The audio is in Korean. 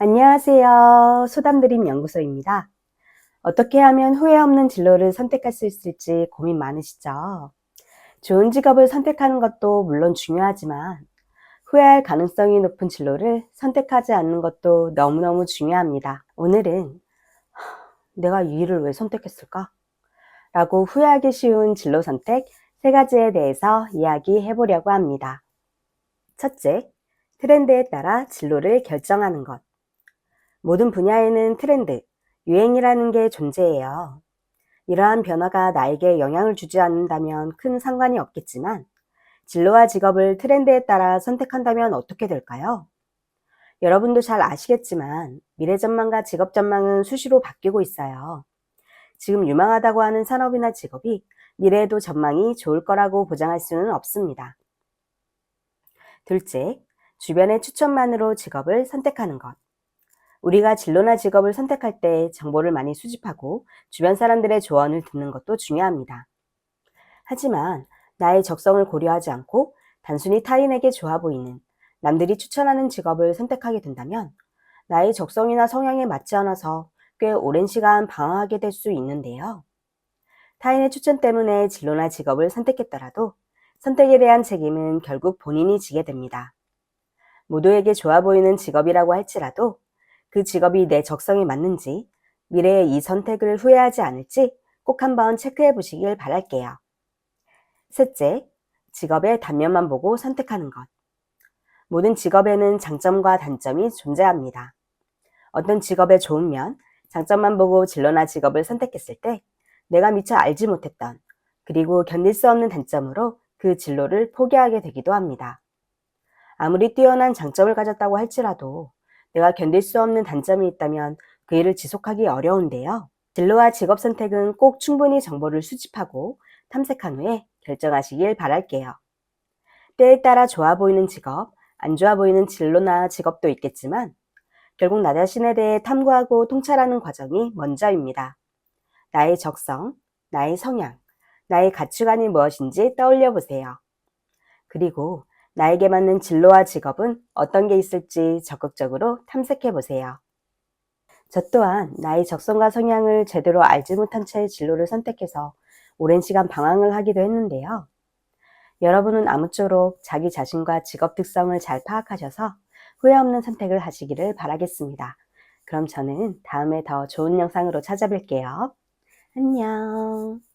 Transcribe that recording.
안녕하세요. 소담드림 연구소입니다. 어떻게 하면 후회 없는 진로를 선택할 수 있을지 고민 많으시죠? 좋은 직업을 선택하는 것도 물론 중요하지만 후회할 가능성이 높은 진로를 선택하지 않는 것도 너무너무 중요합니다. 오늘은 하, 내가 이 일을 왜 선택했을까? 라고 후회하기 쉬운 진로 선택 세 가지에 대해서 이야기해 보려고 합니다. 첫째, 트렌드에 따라 진로를 결정하는 것. 모든 분야에는 트렌드, 유행이라는 게 존재해요. 이러한 변화가 나에게 영향을 주지 않는다면 큰 상관이 없겠지만, 진로와 직업을 트렌드에 따라 선택한다면 어떻게 될까요? 여러분도 잘 아시겠지만, 미래 전망과 직업 전망은 수시로 바뀌고 있어요. 지금 유망하다고 하는 산업이나 직업이 미래에도 전망이 좋을 거라고 보장할 수는 없습니다. 둘째, 주변의 추천만으로 직업을 선택하는 것. 우리가 진로나 직업을 선택할 때 정보를 많이 수집하고 주변 사람들의 조언을 듣는 것도 중요합니다. 하지만 나의 적성을 고려하지 않고 단순히 타인에게 좋아 보이는 남들이 추천하는 직업을 선택하게 된다면 나의 적성이나 성향에 맞지 않아서 꽤 오랜 시간 방황하게 될 수 있는데요. 타인의 추천 때문에 진로나 직업을 선택했더라도 선택에 대한 책임은 결국 본인이 지게 됩니다. 모두에게 좋아 보이는 직업이라고 할지라도 그 직업이 내 적성에 맞는지 미래에 이 선택을 후회하지 않을지 꼭 한번 체크해 보시길 바랄게요. 셋째, 직업의 단면만 보고 선택하는 것. 모든 직업에는 장점과 단점이 존재합니다. 어떤 직업의 좋은 면, 장점만 보고 진로나 직업을 선택했을 때 내가 미처 알지 못했던 그리고 견딜 수 없는 단점으로 그 진로를 포기하게 되기도 합니다. 아무리 뛰어난 장점을 가졌다고 할지라도 내가 견딜 수 없는 단점이 있다면 그 일을 지속하기 어려운데요. 진로와 직업 선택은 꼭 충분히 정보를 수집하고 탐색한 후에 결정하시길 바랄게요. 때에 따라 좋아 보이는 직업, 안 좋아 보이는 진로나 직업도 있겠지만 결국 나 자신에 대해 탐구하고 통찰하는 과정이 먼저입니다. 나의 적성, 나의 성향, 나의 가치관이 무엇인지 떠올려 보세요. 그리고 나에게 맞는 진로와 직업은 어떤 게 있을지 적극적으로 탐색해 보세요. 저 또한 나의 적성과 성향을 제대로 알지 못한 채 진로를 선택해서 오랜 시간 방황을 하기도 했는데요. 여러분은 아무쪼록 자기 자신과 직업 특성을 잘 파악하셔서 후회 없는 선택을 하시기를 바라겠습니다. 그럼 저는 다음에 더 좋은 영상으로 찾아뵐게요. 안녕.